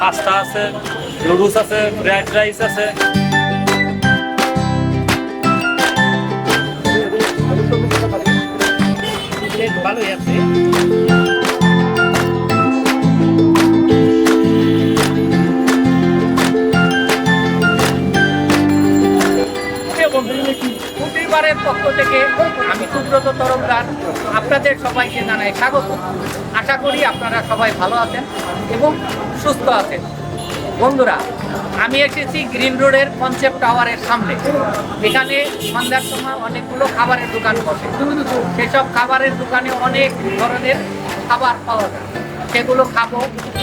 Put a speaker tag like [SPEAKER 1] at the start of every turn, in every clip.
[SPEAKER 1] Pasta আছে noodles আছে fried rice আছে।
[SPEAKER 2] ভালোই আছে। পরিবারের পক্ষ থেকে আমি সুব্রত তরফদার আপনাদের সবাইকে জানাই স্বাগত। আশা করি আপনারা সবাই ভালো আছেন এবং সুস্থ আছেন। বন্ধুরা, আমি এসেছি গ্রিন রোডের কনসেপ্ট টাওয়ারের সামনে। এখানে সন্ধ্যার সময় অনেকগুলো খাবারের দোকান বসে। সেসব খাবারের দোকানে অনেক ধরনের খাবার পাওয়া যায়। সেগুলো খাব,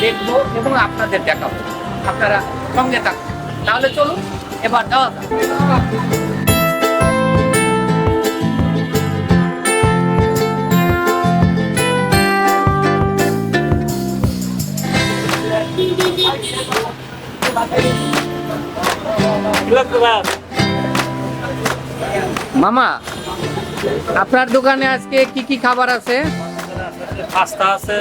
[SPEAKER 2] দেখব এবং আপনাদের দেখাবো। আপনারা সঙ্গে থাকুন। তাহলে চলুন, এবার যাওয়া যাক। মামা, আপনার দোকানে আজকে কি কি খাবার আছে?
[SPEAKER 1] পাস্তা আছে,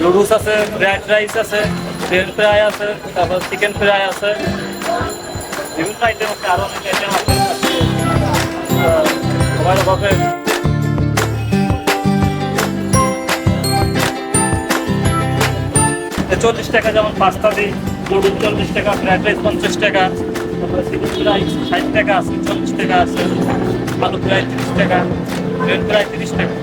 [SPEAKER 1] নুডলস আছে, ফ্রাইড রাইস আছে, ফ্রেঞ্চ ফ্রাই আছে, তারপর চিকেন ফ্রাই আছে। বিভিন্ন আইটেম আছে, আরও অনেক আইটেম আছে। চল্লিশ টাকা যেমন পাস্তা দিই নুডলস চল্লিশ টাকা রাইস পঞ্চাশ টাকা, তারপরে ফ্রাই ষাট টাকা, আছে চল্লিশ টাকা, আছে আলু ফ্রাই তিরিশ টাকা ফ্রেঞ্চ ফ্রাই তিরিশ টাকা।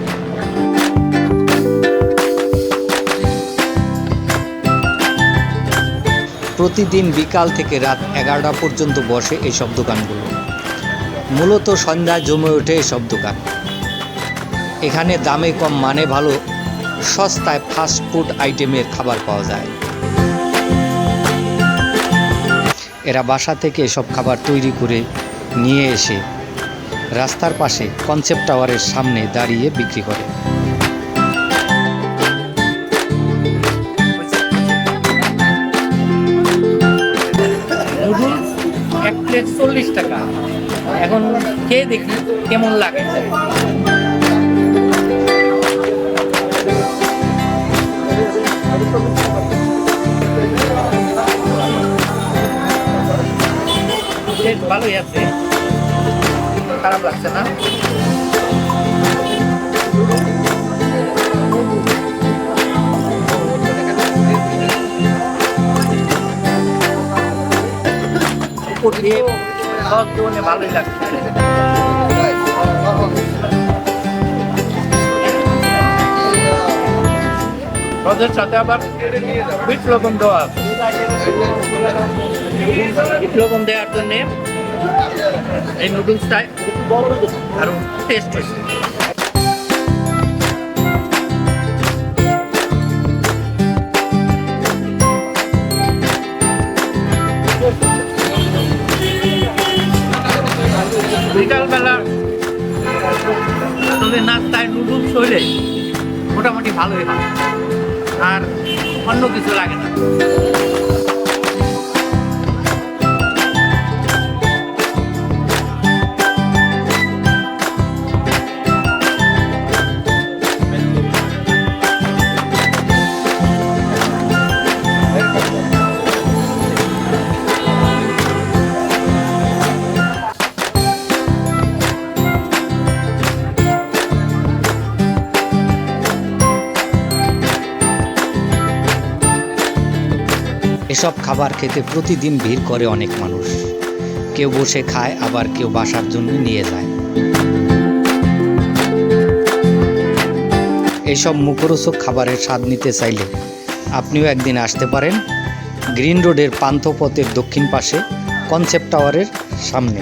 [SPEAKER 3] প্রতিদিন বিকাল থেকে রাত এগারোটা পর্যন্ত বসে এইসব দোকানগুলো। মূলত সন্ধ্যায় জমে ওঠে এসব দোকান। এখানে দামে কম মানে ভালো, সস্তায় ফাস্ট ফুড আইটেমের খাবার পাওয়া যায়। এরা বাসা থেকে এসব খাবার তৈরি করে নিয়ে এসে রাস্তার পাশে কনসেপ্ট টাওয়ারের সামনে দাঁড়িয়ে বিক্রি করে।
[SPEAKER 2] এক প্লেট চল্লিশ টাকা। এখন খেয়ে দেখি কেমন লাগে। ভালোই আছে। খারাপ লাগছে না? দিয়ে ভালোই লাগছে। সাথে আবার বিট দেওয়া আছে। লবণ দেওয়ার জন্য এই নুডলসটাই আরও টেস্ট হয়েছে। বিকালবেলা আসলে নাস্তায় নুডলস হইলে মোটামুটি ভালোই হয়। আর অন্য কিছু লাগে না।
[SPEAKER 3] এসব খাবার খেতে প্রতিদিন ভিড় করে অনেক মানুষ। কেউ বসে খায়, আবার কেউ বাসার জন্য নিয়ে যায়। এইসব মুখরোচক খাবারের স্বাদ নিতে চাইলে আপনিও একদিন আসতে পারেন গ্রিন রোডের পান্থপথের দক্ষিণ পাশে, কনসেপ্ট টাওয়ারের সামনে।